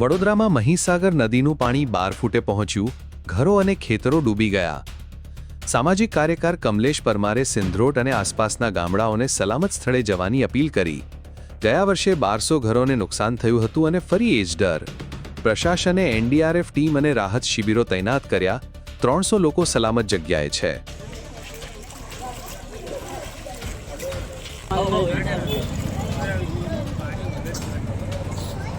વડોદરામાં મહીસાગર નદીનું પાણી બાર ફૂટે પહોંચ્યું, ઘરો અને ખેતરો ડૂબી ગયા. સામાજિક કાર્યકર કમલેશ પરમારે સિંધરોટ અને આસપાસના ગામડાઓને સલામત સ્થળે જવાની અપીલ કરી. ગયા વર્ષે બારસો ઘરોને નુકસાન થયું હતું અને ફરી એ જ ડર. પ્રશાસને એનડીઆરએફ ટીમ અને રાહત શિબિરો તૈનાત કર્યા, ત્રણસો લોકો સલામત જગ્યાએ છે.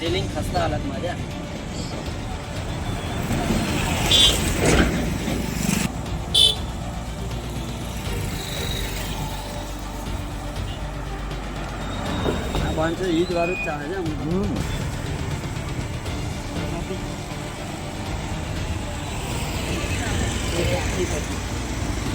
રેલિંગ ખસ્તા હાલતમાં છે પાંચસો ઈદ વાળું જ ચાલે છે કોને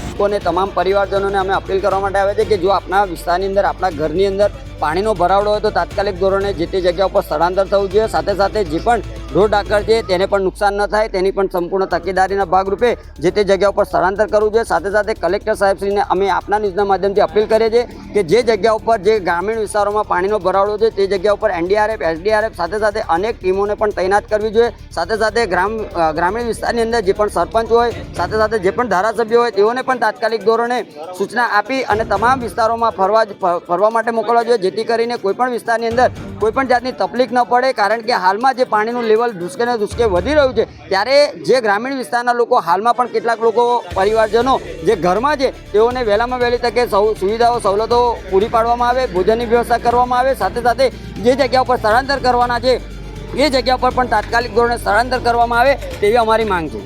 લોકોને તમામ પરિવારજનોને અમે અપીલ કરવા માટે આવે છે કે જો આપણા વિસ્તારની અંદર આપણા ઘરની અંદર પાણીનો ભરાવડો હોય તો તાત્કાલિક ધોરણે જે તે જગ્યા ઉપર સ્થળાંતર થવું જોઈએ. સાથે સાથે જે પણ રોડ આકર છે, તેને પણ નુકસાન ન થાય. તેની પણ સંપૂર્ણ તકેદારીના ભાગરૂપે જે તે જગ્યા ઉપર સ્થળાંતર કરવું જોઈએ. સાથે સાથે કલેક્ટર સાહેબશ્રીને અમે આપના ન્યૂઝના માધ્યમથી અપીલ કરીએ છીએ કે જે જગ્યા ઉપર જે ગ્રામીણ વિસ્તારોમાં પાણીનો ભરાવડો છે, તે જગ્યા ઉપર એનડીઆરએફ, એસડીઆરએફ, સાથે સાથે અનેક ટીમોને પણ તૈનાત કરવી જોઈએ. સાથે સાથે ગ્રામ ગ્રામીણ વિસ્તારની અંદર જે પણ સરપંચ હોય, સાથે સાથે જે પણ ધારાસભ્યો હોય, તેઓને પણ તાત્કાલિક ધોરણે સૂચના આપી અને તમામ વિસ્તારોમાં ફરવા ફરવા માટે મોકલવા જોઈએ. જેથી કરીને કોઈ પણ વિસ્તારની અંદર કોઈ પણ જાતની તકલીફ ન પડે, કારણ કે હાલમાં જે પાણીનું લેવલ ધુસકે ને ધુસકે વધી રહ્યું છે, ત્યારે જે ગ્રામીણ વિસ્તારના લોકો હાલમાં પણ કેટલાક લોકો પરિવારજનો જે ઘરમાં છે, તેઓને વહેલામાં વહેલી તકે સૌ સુવિધાઓ, સવલતો પૂરી પાડવામાં આવે, ભોજનની વ્યવસ્થા કરવામાં આવે, સાથે સાથે જે જગ્યા ઉપર સ્થળાંતર કરવાના છે, એ જગ્યા પર પણ તાત્કાલિક ધોરણે સ્થળાંતર કરવામાં આવે તેવી અમારી માંગ છે.